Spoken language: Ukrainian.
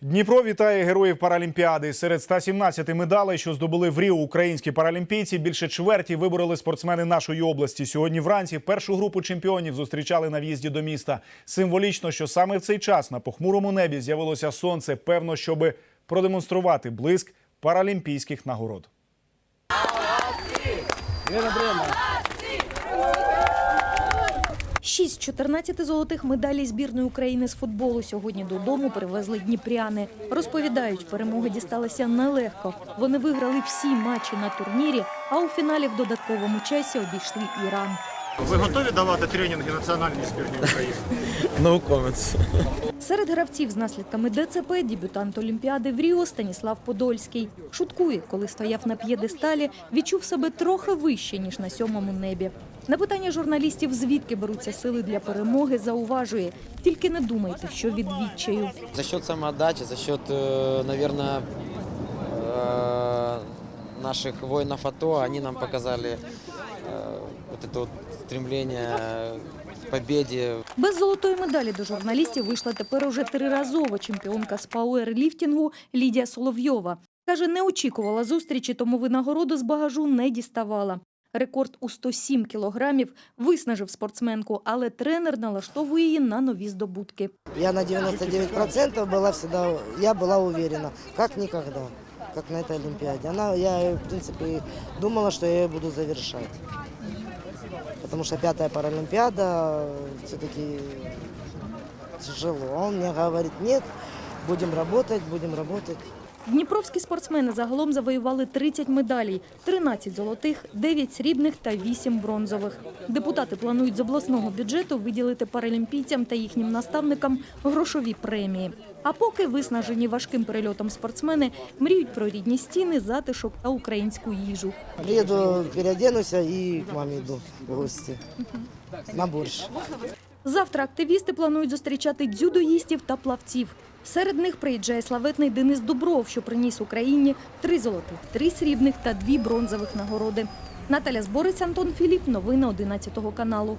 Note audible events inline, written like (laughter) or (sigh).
Дніпро вітає героїв Паралімпіади. Серед 117 медалей, що здобули в Ріо українські паралімпійці, більше чверті вибороли спортсмени нашої області. Сьогодні вранці першу групу чемпіонів зустрічали на в'їзді до міста. Символічно, що саме в цей час на похмурому небі з'явилося сонце, певно, щоби продемонструвати блиск паралімпійських нагород. Шість з 14 золотих медалей збірної України з футболу сьогодні додому привезли дніпряни. Розповідають, перемоги дісталися нелегко. Вони виграли всі матчі на турнірі, а у фіналі в додатковому часі обійшли Іран. Ви готові давати тренінги національній збірній України? (laughs) No comments. Серед гравців з наслідками ДЦП дебютант Олімпіади в Ріо Станіслав Подольський. Шуткує, коли стояв на п'єдесталі, відчув себе трохи вище, ніж на сьомому небі. На питання журналістів, звідки беруться сили для перемоги, зауважує. Тільки не думайте, що від відчаю. За счет самоотдачи, за счет, э, наверное, э, наших воинов АТО, они нам показали э, вот это вот стремление к победе. Без золотої медалі до журналістів вийшла тепер уже триразова чемпіонка з пауерліфтингу Лідія Соловйова. Каже, не очікувала зустрічі, тому винагороду з багажу не діставала. Рекорд у 107 кілограмів виснажив спортсменку, але тренер налаштовує її на нові здобутки. Я на 99% была всегда, я была уверена, как никогда, как на этой Олимпиаде. Она, я, в принципе, думала, что я ее буду завершать. Потому что пятая Паралимпиада все-таки тяжело. Он мне говорит, нет, будем работать, будем работать. Дніпровські спортсмени загалом завоювали 30 медалей, 13 золотих, 9 срібних та 8 бронзових. Депутати планують з обласного бюджету виділити паралімпійцям та їхнім наставникам грошові премії. А поки виснажені важким перельотом спортсмени мріють про рідні стіни, затишок та українську їжу. Приеду, переоденусь и к маме иду в гости на борщ. Завтра активісти планують зустрічати дзюдоїстів та плавців. Серед них приїжджає славетний Денис Дубров, що приніс Україні три золотих, три срібних та дві бронзових нагороди. Наталя Зборець, Антон Філіп. Новини 11 каналу.